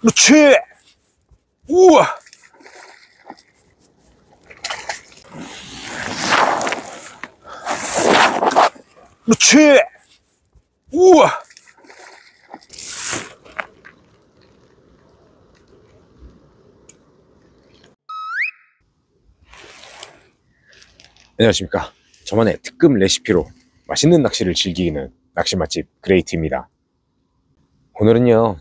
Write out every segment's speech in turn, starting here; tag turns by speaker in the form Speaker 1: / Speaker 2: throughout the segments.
Speaker 1: 그렇지! 우와! 그렇지! 우와! 안녕하십니까. 저만의 특급 레시피로 맛있는 낚시를 즐기는 낚시 맛집 그레이트입니다. 오늘은요,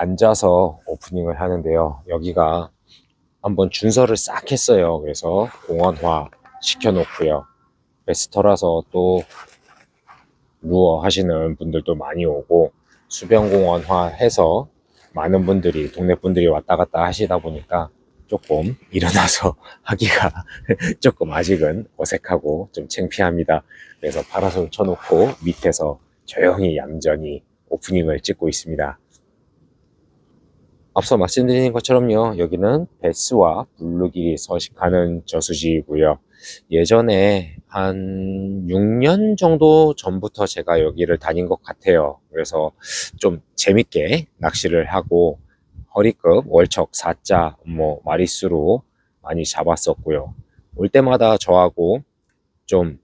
Speaker 1: 앉아서 오프닝을 하는데요. 여기가 한번 준서를 싹 했어요. 그래서 공원화 시켜놓고요. 베스터라서 또 루어 하시는 분들도 많이 오고 수변공원화 해서 많은 분들이 동네 분들이 왔다 갔다 하시다 보니까 조금 일어나서 하기가 조금 아직은 어색하고 좀 창피합니다. 그래서 파라솔 쳐놓고 밑에서 조용히 얌전히 오프닝을 찍고 있습니다. 앞서 말씀드린 것처럼요, 여기는 베스와 블루길이 서식하는 저수지이고요. 예전에 한 6년 정도 전부터 제가 여기를 다닌 것 같아요. 그래서 좀 재밌게 낚시를 하고 허리급 월척 4자 뭐 마리수로 많이 잡았었고요. 올 때마다 저하고 좀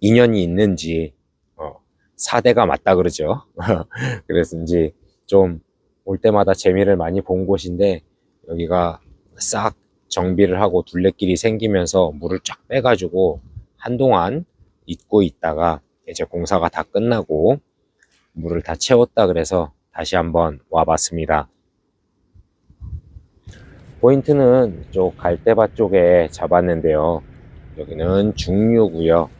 Speaker 1: 인연이 있는지 어, 4대가 맞다 그러죠. 그래서인지 좀 올 때마다 재미를 많이 본 곳인데 여기가 싹 정비를 하고 둘레길이 생기면서 물을 쫙 빼가지고 한동안 잊고 있다가 이제 공사가 다 끝나고 물을 다 채웠다 그래서 다시 한번 와봤습니다. 포인트는 쪽 갈대밭 쪽에 잡았는데요. 여기는 중류고요.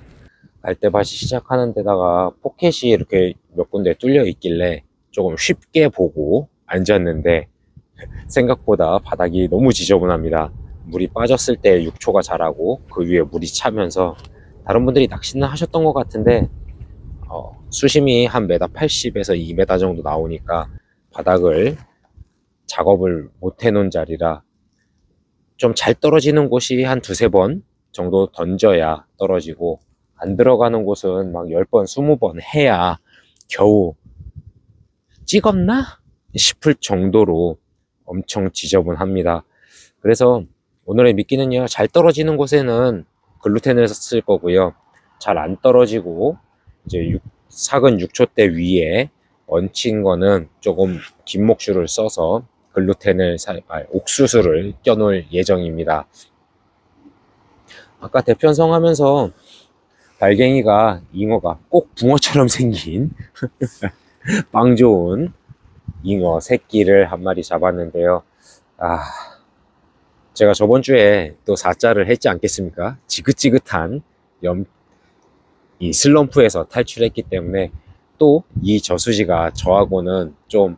Speaker 1: 갈대밭이 시작하는 데다가 포켓이 이렇게 몇 군데 뚫려 있길래 조금 쉽게 보고 앉았는데 생각보다 바닥이 너무 지저분합니다. 물이 빠졌을 때 육초가 자라고 그 위에 물이 차면서 다른 분들이 낚시는 하셨던 것 같은데 어, 수심이 한 메다 80에서 2m 정도 나오니까 바닥을 작업을 못 해놓은 자리라 좀 잘 떨어지는 곳이 한 두세 번 정도 던져야 떨어지고 안 들어가는 곳은 막 10번, 20번 해야 겨우 찍었나? 싶을 정도로 엄청 지저분합니다. 그래서 오늘의 미끼는요, 잘 떨어지는 곳에는 글루텐을 쓸 거고요. 잘 안 떨어지고, 이제 육, 삭은 6초대 위에 얹힌 거는 조금 긴 목줄을 써서 글루텐을, 사, 아, 옥수수를 껴놓을 예정입니다. 아까 대편성 하면서 달갱이가 잉어가 꼭 붕어처럼 생긴 빵 좋은 잉어 새끼를 한 마리 잡았는데요. 아, 제가 저번 주에 또 4자를 했지 않겠습니까? 지긋지긋한 염, 이 슬럼프에서 탈출했기 때문에 또 이 저수지가 저하고는 좀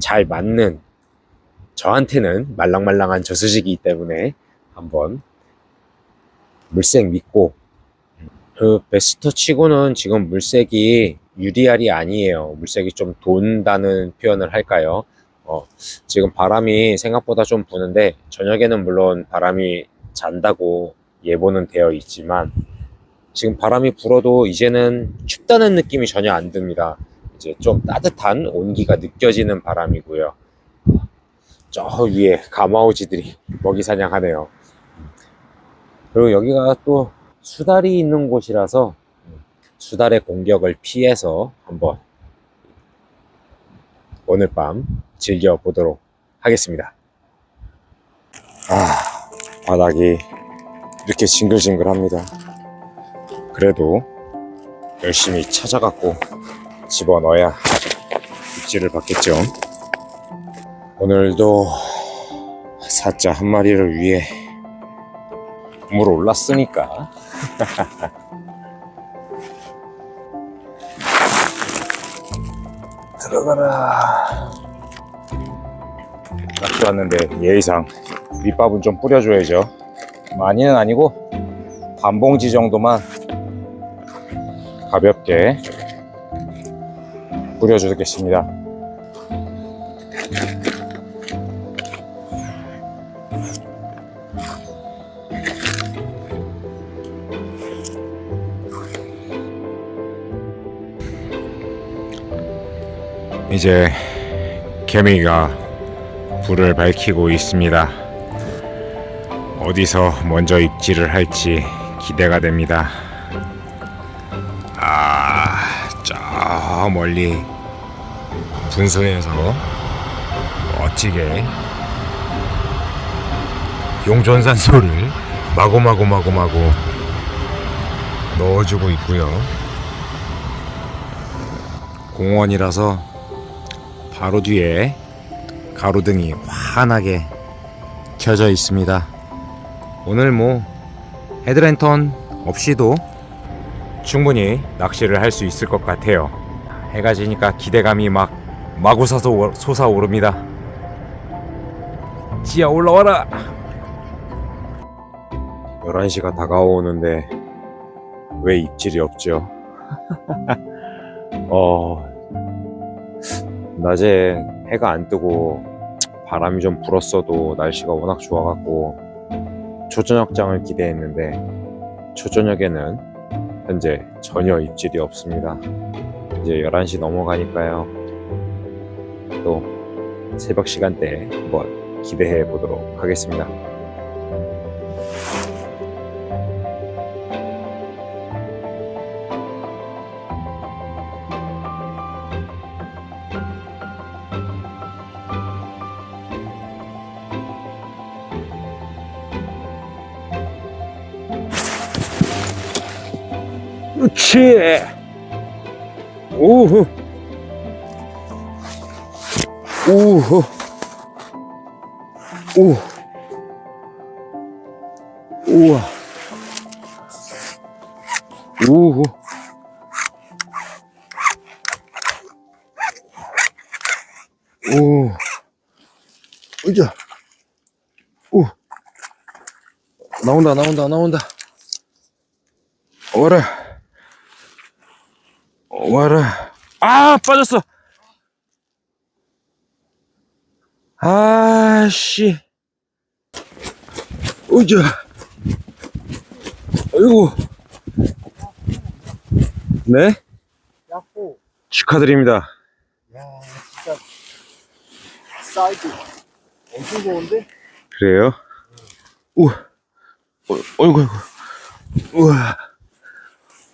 Speaker 1: 잘 맞는 저한테는 말랑말랑한 저수지이기 때문에 한번 물색 믿고 그 베스터 치고는 지금 물색이 유리알이 아니에요. 물색이 좀 돈다는 표현을 할까요? 어, 지금 바람이 생각보다 좀 부는데 저녁에는 물론 바람이 잔다고 예보는 되어 있지만 지금 바람이 불어도 이제는 춥다는 느낌이 전혀 안 듭니다. 이제 좀 따뜻한 온기가 느껴지는 바람이고요. 저 위에 가마오지들이 먹이 사냥하네요. 그리고 여기가 또 수달이 있는 곳이라서 수달의 공격을 피해서 한번 오늘 밤 즐겨보도록 하겠습니다. 아, 바닥이 이렇게 징글징글합니다. 그래도 열심히 찾아갖고 집어넣어야 입질을 받겠죠. 오늘도 사자 한 마리를 위해 물 올랐으니까 들어가라. 낚시 왔는데 예의상 밑밥은 좀 뿌려줘야죠. 많이는 아니고 반 봉지 정도만 가볍게 뿌려주겠습니다 이제 개미가 불을 밝히고 있습니다. 어디서 먼저 입질을 할지 기대가 됩니다. 아, 저 멀리 분수에서 멋지게 용전산 소를 마구마구 마구마구 넣어주고 있고요. 공원이라서 바로 뒤에 가로등이 환하게 켜져 있습니다. 오늘 뭐 헤드랜턴 없이도 충분히 낚시를 할 수 있을 것 같아요. 해가 지니까 기대감이 막 마구 사서 솟아오릅니다. 지야 올라와라. 11시가 다가오는데 왜 입질이 없죠? 어, 낮에 해가 안 뜨고 바람이 좀 불었어도 날씨가 워낙 좋아갖고 초저녁장을 기대했는데 초저녁에는 현재 전혀 입질이 없습니다. 이제 11시 넘어가니까요. 또 새벽 시간대에 한번 기대해 보도록 하겠습니다. 그렇지. 오호. 오호. 오. 우와. 오호. 오. 으자. 오. 나온다, 나온다, 나온다. 와라. 와라. 아, 빠졌어. 아씨. 으자. 아이고. 네?
Speaker 2: 야호.
Speaker 1: 축하드립니다.
Speaker 2: 야, 진짜 사이즈 엄청 좋은데?
Speaker 1: 그래요? 우와. 어, 어이구, 어이구. 우와.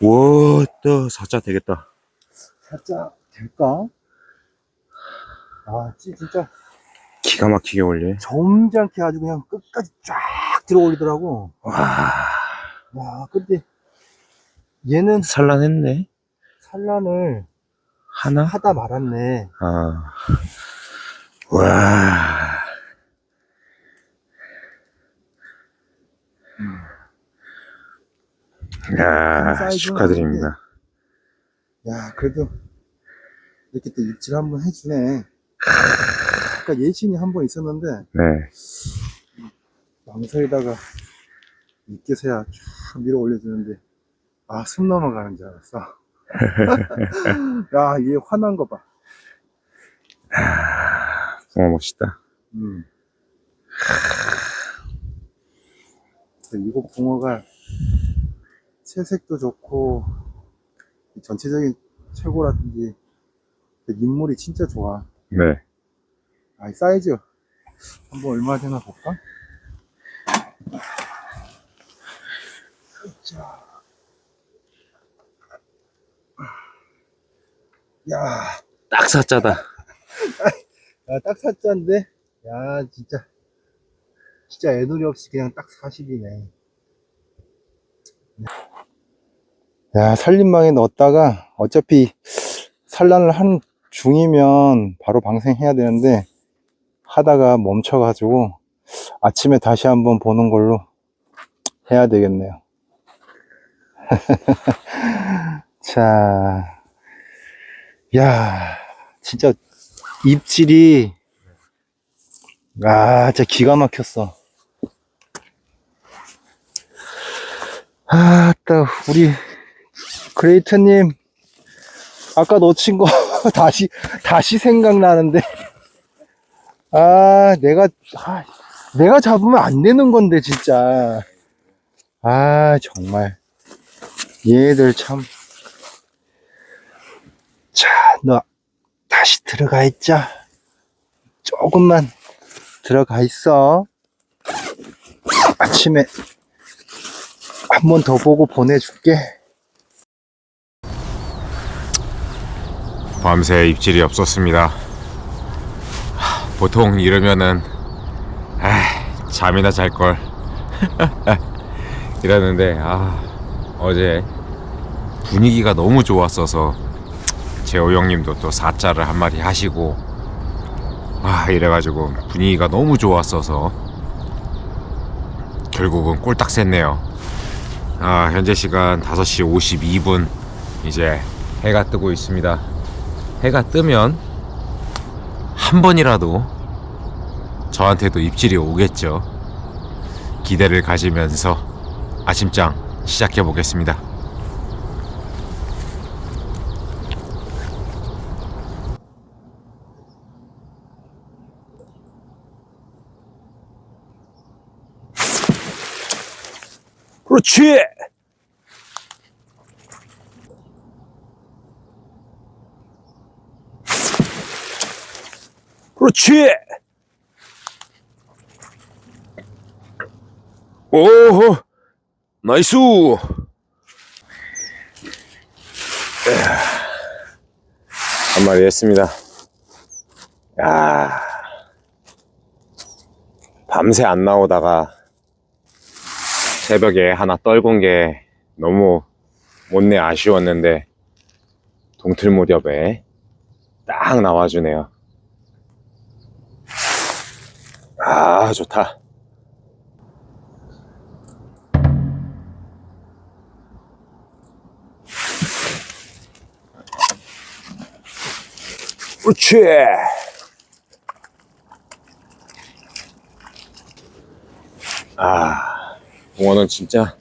Speaker 1: 와, 또, 사자 되겠다.
Speaker 2: 살짝 될까? 아, 찌 진짜
Speaker 1: 기가 막히게 올려.
Speaker 2: 점잖게 아주 그냥 끝까지 쫙 들어 올리더라고.
Speaker 1: 와,
Speaker 2: 야, 근데 얘는
Speaker 1: 산란했네.
Speaker 2: 산란을
Speaker 1: 하나?
Speaker 2: 하다 말았네.
Speaker 1: 아. 와. 야,
Speaker 2: 사이즈는
Speaker 1: 축하드립니다.
Speaker 2: 야, 그래도 이렇게 또 입질 한번 해주네. 아까 예신이 한 번 있었는데
Speaker 1: 네.
Speaker 2: 망사에다가 이끼서야 쫙 밀어 올려주는데 아 숨 넘어가는 줄 알았어 야 얘 화난 거봐
Speaker 1: 정말 멋있다.
Speaker 2: 음. 이거 붕어가 채색도 좋고 전체적인 최고라든지 인물이 진짜 좋아
Speaker 1: 네.
Speaker 2: 아, 이 사이즈 한번 얼마 되나 볼까? 자. 야,
Speaker 1: 딱 사자다.
Speaker 2: 야, 딱 사자인데, 야, 진짜, 진짜 애누리 없이 그냥 딱 40이네. 야, 살림망에 넣었다가 어차피 산란을 한 중이면 바로 방생해야 되는데, 하다가 멈춰가지고 아침에 다시 한번 보는 걸로 해야 되겠네요. 자, 야, 진짜 입질이 아, 진짜 기가 막혔어. 아, 따 우리 그레이트님 아까 놓친 거 다시 다시 생각나는데. 아, 내가, 아, 내가 잡으면 안 되는 건데, 진짜. 아, 정말. 얘들 참. 자, 너, 다시 들어가 있자. 조금만 들어가 있어. 아침에 한 번 더 보고 보내줄게.
Speaker 1: 밤새 입질이 없었습니다. 하, 보통 이러면은 아, 잠이나 잘 걸. 이러는데 아, 어제 분위기가 너무 좋았어서 재호 형님도 또 사자를 한 마리 하시고 아 이래가지고 분위기가 너무 좋았어서 결국은 꼴딱 샜네요. 아 현재 시간 5시 52분 이제 해가 뜨고 있습니다. 해가 뜨면 한 번이라도 저한테도 입질이 오겠죠. 기대를 가지면서 아침장 시작해 보겠습니다. 그렇지! 그렇지! 오호! 나이스! 한 마리 했습니다. 야 밤새 안 나오다가 새벽에 하나 떨군 게 너무 못내 아쉬웠는데 동틀 무렵에 딱 나와주네요. 아, 좋다. 그렇지. 아, 붕어는 진짜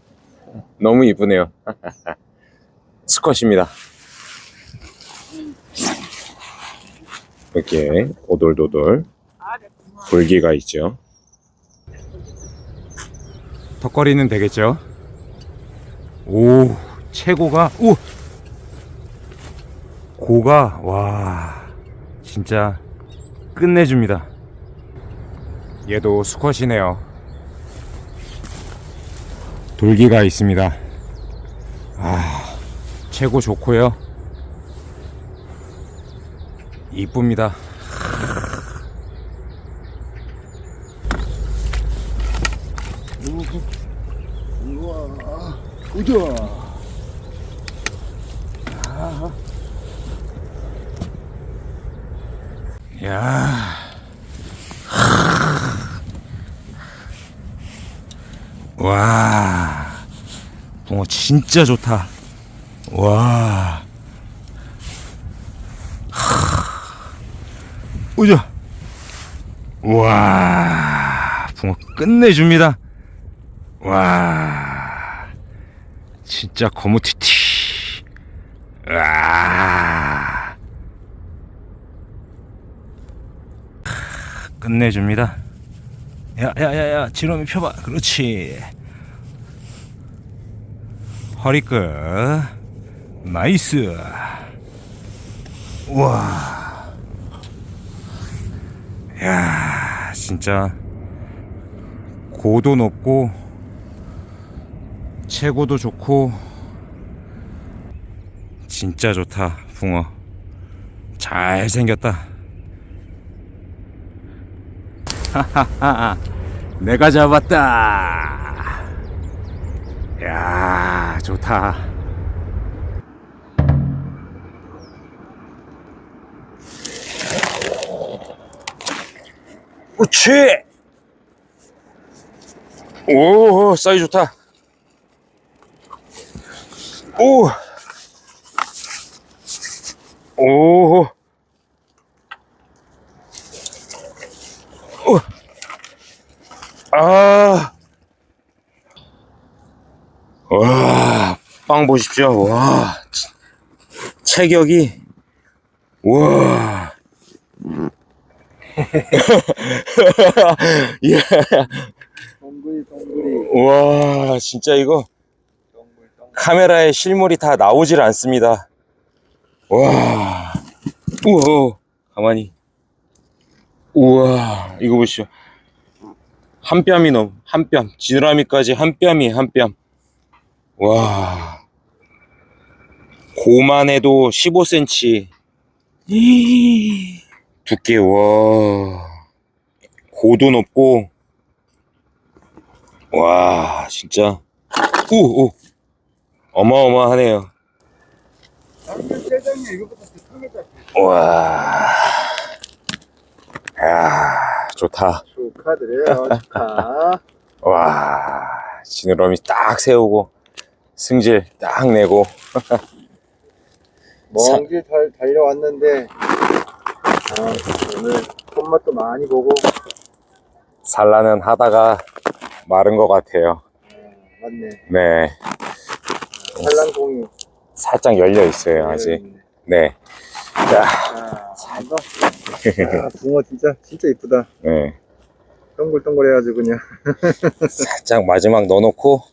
Speaker 1: 너무 이쁘네요. 스컷입니다. 이렇게 오돌도돌 불기가 있죠. 턱걸이는 되겠죠? 오, 최고가, 오! 고가, 와, 진짜 끝내줍니다. 얘도 수컷이네요. 돌기가 있습니다. 아, 최고 좋고요. 이쁩니다.
Speaker 2: 우자.
Speaker 1: 야. 와. 붕어 진짜 좋다. 와. 오자. 와. 붕어 끝내줍니다. 와. 진짜 거무튀튀. 와. 끝내줍니다. 야 야 야 야 지렁이 펴봐. 그렇지. 허리끝. 나이스. 와. 야 진짜 고도 높고 최고도 좋고 진짜 좋다 붕어. 잘생겼다. 하하하 내가 잡았다. 야 좋다. 그렇지 오 사이즈 좋다 오 오. 오. 아. 와, 빵 보십시오. 와. 체격이 와. 예.
Speaker 2: 동글이 동글이
Speaker 1: 와, 진짜 이거. 카메라에 실물이 다 나오질 않습니다. 와, 우와, 가만히. 우와, 이거 보시죠. 한 뼘이 넘, 한 뼘. 지느러미까지 한 뼘이 한 뼘. 와. 고만 해도 15cm. 두께, 와. 고도 높고. 와, 진짜. 오, 오. 어마어마하네요. 와. 야, 좋다.
Speaker 2: 축하드려요, 축하.
Speaker 1: 와, 지느러미 딱 세우고, 승질 딱 내고,
Speaker 2: 먼길잘 달려왔는데, 아, 오늘 손맛도 많이 보고,
Speaker 1: 산란은 하다가 마른 것 같아요.
Speaker 2: 아, 맞네.
Speaker 1: 네,
Speaker 2: 산란공이.
Speaker 1: 살짝 열려 있어요, 아직. 네. 자,
Speaker 2: 자, 이거. 아, 붕어 진짜, 진짜 이쁘다.
Speaker 1: 네.
Speaker 2: 동글동글해가지고 그냥.
Speaker 1: 살짝 마지막 넣어놓고,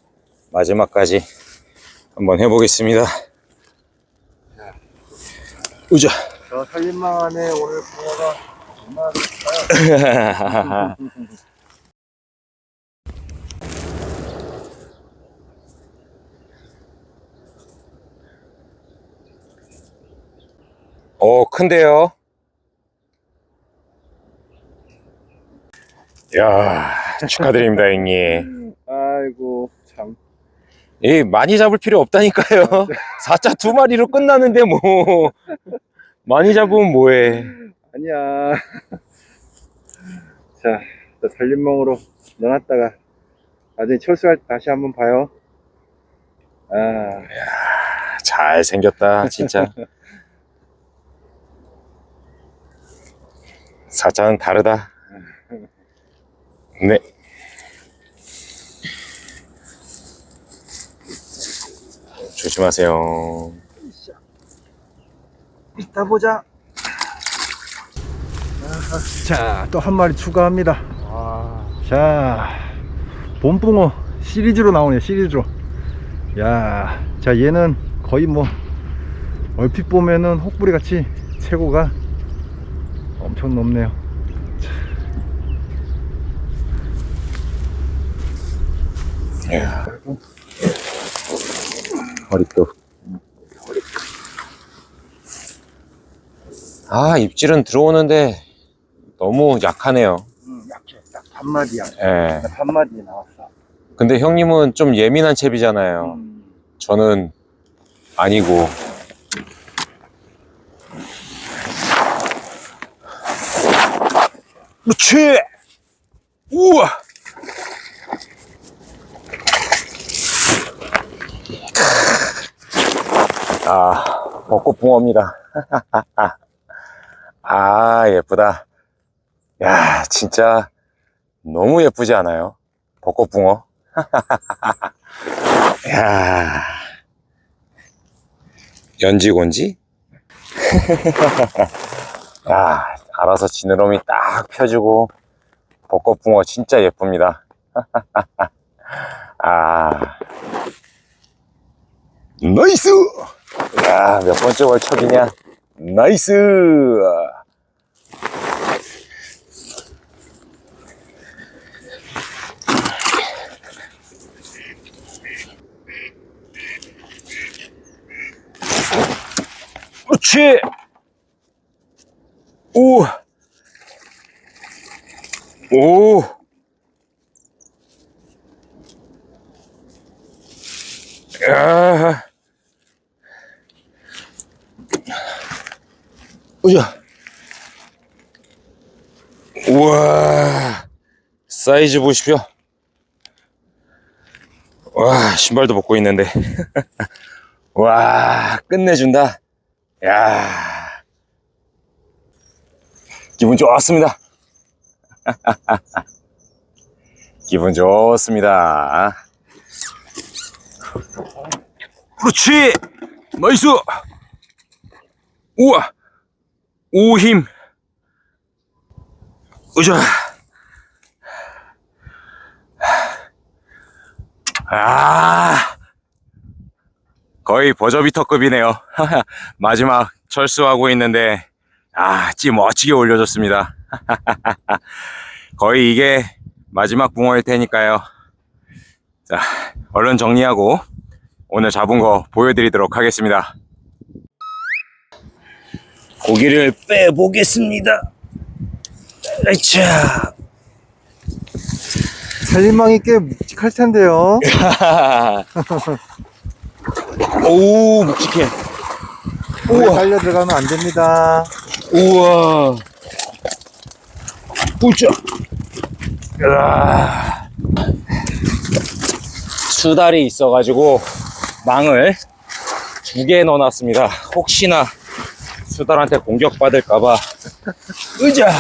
Speaker 1: 마지막까지 한번 해보겠습니다. 우자.
Speaker 2: 저 살림망 안에 오늘 붕어가 얼마나 될까요?
Speaker 1: 오, 어, 큰데요? 야 축하드립니다, 형님.
Speaker 2: 아이고, 참.
Speaker 1: 이 많이 잡을 필요 없다니까요. 4자 두 마리로 끝나는데 뭐 많이 잡으면 뭐해?
Speaker 2: 아니야. 자, 저 살림망으로 넣어놨다가 나중에 철수할 때 다시 한번 봐요. 아,
Speaker 1: 잘 생겼다, 진짜. 4자는 다르다. 네. 조심하세요.
Speaker 2: 이따 보자. 자, 또 한 마리 추가합니다. 자, 봄붕어 시리즈로 나오네, 시리즈로. 야, 자, 얘는 거의 뭐, 얼핏 보면은 혹부리 같이 최고가 엄청 높네요.
Speaker 1: 야. 허리도. 아, 입질은 들어오는데 너무 약하네요.
Speaker 2: 음, 약해. 딱 반마디야.
Speaker 1: 예.
Speaker 2: 반마디 나왔어.
Speaker 1: 근데 형님은 좀 예민한 챕이잖아요.
Speaker 2: 음,
Speaker 1: 저는 아니고. 그렇지! 우와! 아, 벚꽃붕어입니다. 아, 예쁘다. 야, 진짜 너무 예쁘지 않아요? 벚꽃붕어? 야 연지곤지? 야, 알아서 지느러미 딱 펴주고, 벚꽃붕어 진짜 예쁩니다. 아. 나이스! 야, 몇 번째 월척이냐? 나이스! 그렇지! 오! 오! 야! 오자! 우와! 사이즈 보십시오. 와, 신발도 벗고 있는데. 와, 끝내준다. 야 기분 좋았습니다. 기분 좋습니다. 그렇지! 나이스! 우와! 오힘! 으쌰! 아! 거의 버저비터급이네요. 마지막 철수하고 있는데, 아, 찌 멋지게 올려줬습니다. 거의 이게 마지막 붕어일 테니까요. 자, 얼른 정리하고 오늘 잡은 거 보여드리도록 하겠습니다. 고기를 빼보겠습니다. 자,
Speaker 2: 살림망이 꽤 묵직할 텐데요.
Speaker 1: 오, 묵직해.
Speaker 2: 우와. 달려 들어가면 안 됩니다.
Speaker 1: 우와. 으아. 수달이 있어가지고 망을 두 개 넣어놨습니다. 혹시나 수달한테 공격받을까봐 의자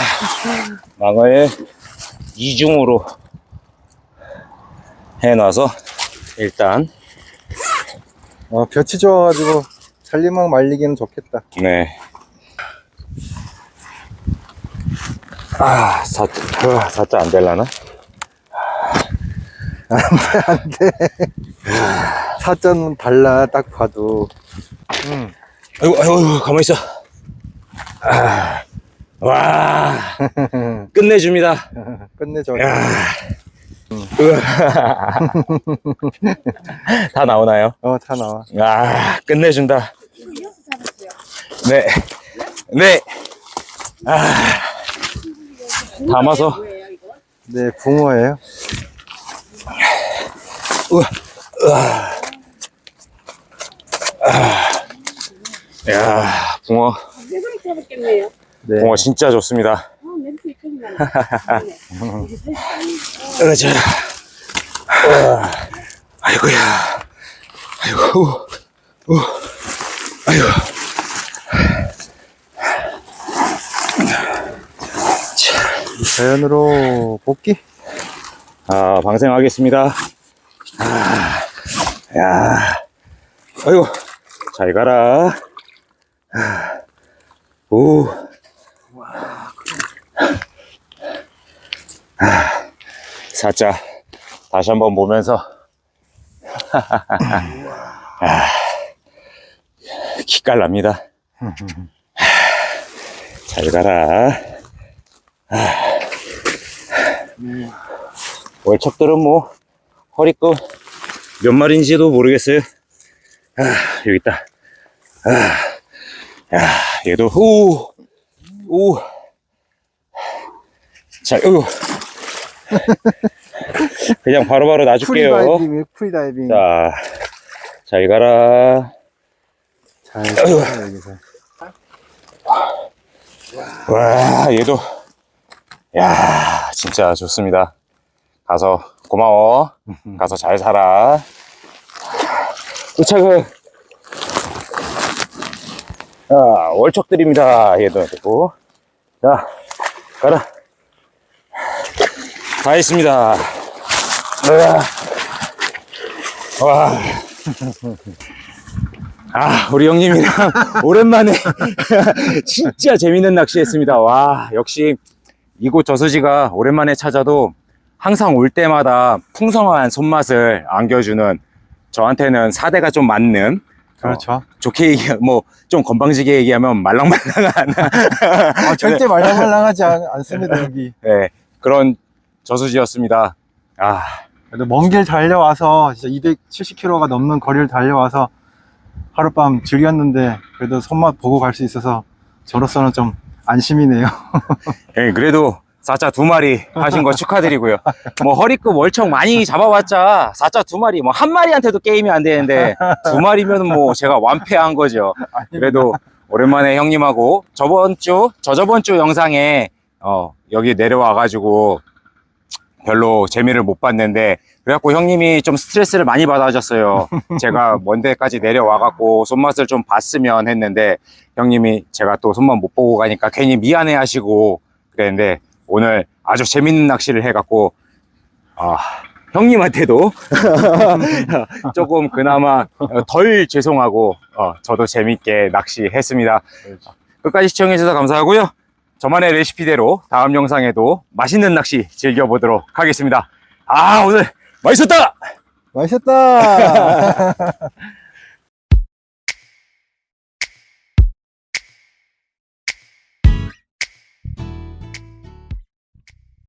Speaker 1: 망을 이중으로 해놔서 일단
Speaker 2: 어, 볕이 좋아가지고 살림망 말리기는 좋겠다.
Speaker 1: 네. 아, 사, 아, 사자 안 될라나?
Speaker 2: 사자는 달라 딱 봐도. 음.
Speaker 1: 아이고, 아이고, 가만히 있어. 아, 와, 끝내줍니다.
Speaker 2: 끝내줘.
Speaker 1: 야. 다 나오나요?
Speaker 2: 어, 다 나와.
Speaker 1: 아, 끝내준다. 네. 네. 아, 담아서.
Speaker 2: 네, 붕어예요.
Speaker 1: 야, 붕어,
Speaker 3: 잡았겠네요.
Speaker 2: 네.
Speaker 1: 붕어 진짜 좋습니다.
Speaker 3: 아.
Speaker 1: 으자. 어. 아이고야. 아이고, 우, 우, 아이고.
Speaker 2: 자연으로 복귀.
Speaker 1: 아, 방생하겠습니다. 아, 야. 아이고, 잘 가라. 아, 오. 아, 사자, 다시 한번 보면서. 아, 기깔납니다. 잘 가라. 월척들은 뭐 허리끝 몇 마리인지도 모르겠어요. 아, 여기 있다. 아, 야, 얘도 오, 오. 자, 요. 그냥 바로바로 놔줄게요.
Speaker 2: 프리다이빙, 프리다이빙.
Speaker 1: 자, 잘 가라.
Speaker 2: 잘 살아, 여기서.
Speaker 1: 와, 얘도. 야, 진짜 좋습니다. 가서 고마워. 가서 잘 살아. 도착은. 자, 월척들입니다. 얘도 있고. 자, 가라. 다 했습니다. 와. 아, 우리 형님이랑 오랜만에 진짜 재밌는 낚시 했습니다. 와, 역시 이곳 저수지가 오랜만에 찾아도 항상 올 때마다 풍성한 손맛을 안겨주는 저한테는 사대가 좀 맞는
Speaker 2: 그렇죠.
Speaker 1: 좋게 얘기 뭐 좀 건방지게 얘기하면 말랑말랑한
Speaker 2: 아, 절대 말랑말랑하지 않, 않습니다, 여기.
Speaker 1: 네, 그런 저수지였습니다. 아,
Speaker 2: 그래도 먼 길 달려와서 진짜 270km가 넘는 거리를 달려와서 하룻밤 즐겼는데 그래도 손맛 보고 갈 수 있어서 저로서는 좀 안심이네요.
Speaker 1: 예, 그래도 사자 두 마리 하신 거 축하드리고요. 뭐 허리급 월척 많이 잡아봤자 사자 두 마리, 뭐 한 마리한테도 게임이 안 되는데 두 마리면 뭐 제가 완패한 거죠. 그래도 오랜만에 형님하고 저번 주, 저저번 주 영상에 어, 여기 내려와 가지고 별로 재미를 못 봤는데 그래갖고 형님이 좀 스트레스를 많이 받아줬어요. 제가 먼 데까지 내려와갖고 손맛을 좀 봤으면 했는데 형님이 제가 또 손맛 못 보고 가니까 괜히 미안해 하시고 그랬는데 오늘 아주 재밌는 낚시를 해갖고 아, 형님한테도 조금 그나마 덜 죄송하고 어, 저도 재밌게 낚시했습니다. 끝까지 시청해주셔서 감사하고요. 저만의 레시피대로 다음 영상에도 맛있는 낚시 즐겨보도록 하겠습니다. 아 오늘 맛있었다!
Speaker 2: 맛있었다!